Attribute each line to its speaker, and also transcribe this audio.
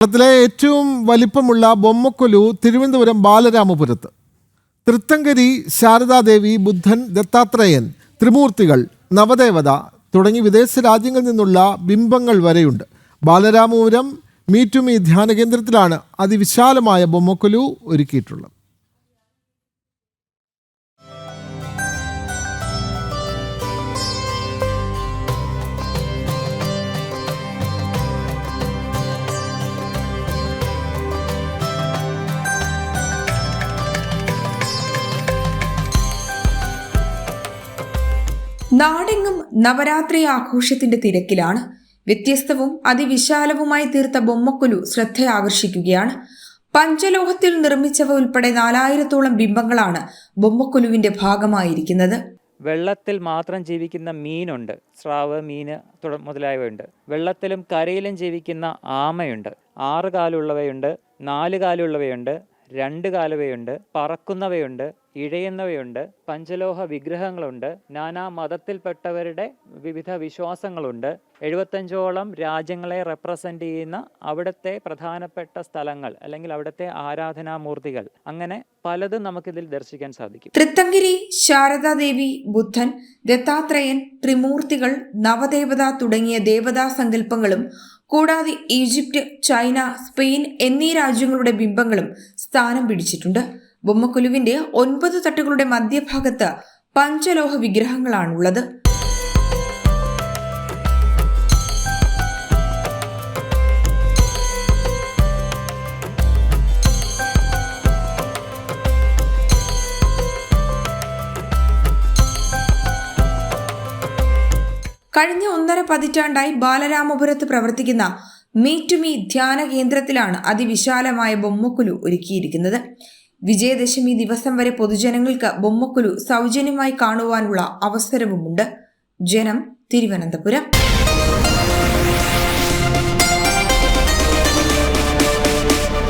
Speaker 1: കേരളത്തിലെ ഏറ്റവും വലിപ്പമുള്ള ബൊമ്മക്കൊലു തിരുവനന്തപുരം ബാലരാമപുരത്ത്. തൃത്തങ്കരി ശാരദാദേവി ബുദ്ധൻ ദത്താത്രേയൻ ത്രിമൂർത്തികൾ നവദേവത തുടങ്ങി വിദേശ രാജ്യങ്ങളിൽ നിന്നുള്ള ബിംബങ്ങൾ വരെയുണ്ട്. ബാലരാമപുരം മീ ടു മീ ധ്യാന കേന്ദ്രത്തിലാണ് അതിവിശാലമായ ബൊമ്മക്കൊലു ഒരുക്കിയിട്ടുള്ളത്.
Speaker 2: നാടെങ്ങും നവരാത്രി ആഘോഷത്തിന്റെ തിരക്കിലാണ്. വ്യത്യസ്തവും അതിവിശാലവുമായി തീർത്ത ബൊമ്മക്കുലു ശ്രദ്ധയാകർഷിക്കുകയാണ്. പഞ്ചലോഹത്തിൽ നിർമ്മിച്ചവ ഉൾപ്പെടെ നാലായിരത്തോളം ബിംബങ്ങളാണ് ബൊമ്മക്കുലുവിന്റെ ഭാഗമായിരിക്കുന്നത്.
Speaker 3: വെള്ളത്തിൽ മാത്രം ജീവിക്കുന്ന മീനുണ്ട്. സ്രാവ് മീന് മുതലായവയുണ്ട്. വെള്ളത്തിലും കരയിലും ജീവിക്കുന്ന ആമയുണ്ട്. ആറ് കാലുള്ളവയുണ്ട്. നാല് കാലുള്ളവയുണ്ട്. രണ്ട് കാലവയുണ്ട് പറക്കുന്നവയുണ്ട് ഇഴയുന്നവയുണ്ട് പഞ്ചലോഹ വിഗ്രഹങ്ങളുണ്ട് നാനാ മതത്തിൽപ്പെട്ടവരുടെ വിവിധ വിശ്വാസങ്ങളുണ്ട്. എഴുപത്തഞ്ചോളം രാജ്യങ്ങളെ റെപ്രസെന്റ് ചെയ്യുന്ന അവിടുത്തെ പ്രധാനപ്പെട്ട സ്ഥലങ്ങൾ അല്ലെങ്കിൽ അവിടുത്തെ ആരാധനാമൂർത്തികൾ. അങ്ങനെ പലതും നമുക്കിതിൽ ദർശിക്കാൻ സാധിക്കും.
Speaker 2: തൃത്തങ്കിരി ശാരദാദേവി ബുദ്ധൻ ദത്താത്രേയൻ ത്രിമൂർത്തികൾ നവദേവത തുടങ്ങിയ ദേവതാ സങ്കല്പങ്ങളും കൂടാതെ ഈജിപ്റ്റ് ചൈന സ്പെയിൻ എന്നീ രാജ്യങ്ങളുടെ ബിംബങ്ങളും സ്ഥാനം പിടിച്ചിട്ടുണ്ട്. ബൊമ്മക്കുലുവിന്റെ ഒൻപത് തട്ടുകളുടെ മധ്യഭാഗത്ത് പഞ്ചലോഹ വിഗ്രഹങ്ങളാണുള്ളത്. കഴിഞ്ഞ ഒന്നര പതിറ്റാണ്ടായി ബാലരാമപുരത്ത് പ്രവർത്തിക്കുന്ന മീ ടു മീ ധ്യാന കേന്ദ്രത്തിലാണ് അതിവിശാലമായ ബൊമ്മക്കുലു ഒരുക്കിയിരിക്കുന്നത്. വിജയദശമി ദിവസം വരെ പൊതുജനങ്ങൾക്ക് ബൊമ്മക്കുലു സൗജന്യമായി കാണുവാനുള്ള അവസരവുമുണ്ട്. ജനം തിരുവനന്തപുരം.